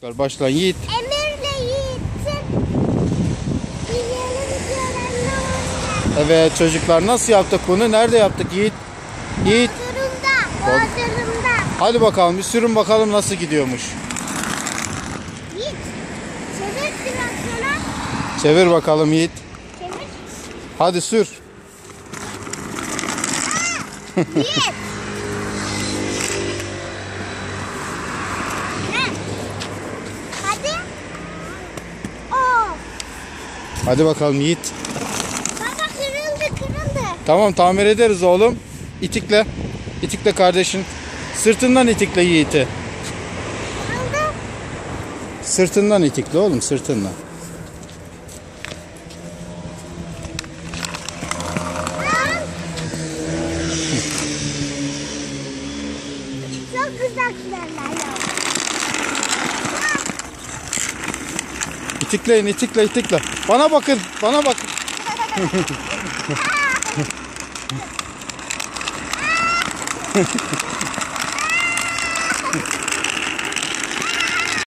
Çocuklar başlayın Yiğit. Yiğit'in videolarına hoş geldin. Evet çocuklar nasıl yaptık bunu? Nerede yaptık Yiğit? Yiğit. Bodrum'da, Bodrum'da. Hadi bakalım bir sürün bakalım nasıl gidiyormuş. Yiğit, çevir direksiyona. Çevir bakalım Yiğit. Çevir. Hadi sür. Yiğit. Hadi bakalım Yiğit. Baba kırıldı, kırıldı. Tamam tamir ederiz oğlum. İtikle. İtikle kardeşin. Sırtından itikle Yiğit'i. Sırtından itikle oğlum sırtından. Çok güzel ya. İtikleyin itikle itikle. Bana bakın bana bakın.